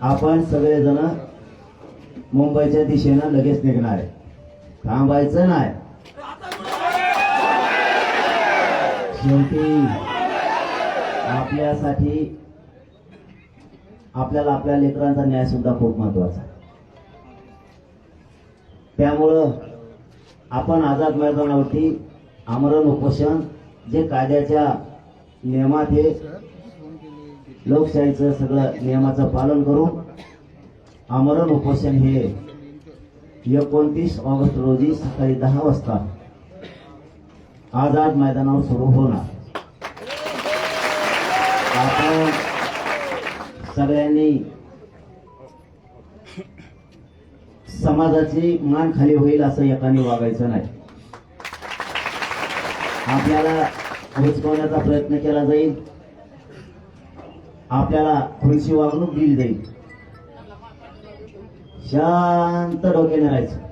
आपण सगळेजण मुंबईच्या दिशेनं लगेच निघणार आहे. थांबायचं नाही. शेवटी आपल्यासाठी आपल्याला आपल्या लेकरांचा न्याय सुद्धा खूप महत्त्वाचा त्यामुळं आपण आझाद मैदानावरती आमरण उपोषण जे कायद्याच्या नियमात आहे लोकशाहीचं सगळं नियमाचं पालन करून आमरण उपोषण हे एकोणतीस ऑगस्ट रोजी सकाळी दहा वाजता आझाद मैदानावर सुरू होणार. आपण सगळ्यांनी समाजाची मान खाली होईल असं एकाने वागायचं नाही. आपल्याला हुसकवण्याचा प्रयत्न केला जाईल. आपल्याला थोडीशी वागणूक दिली जाईल. शांत डोक्याने राहायचं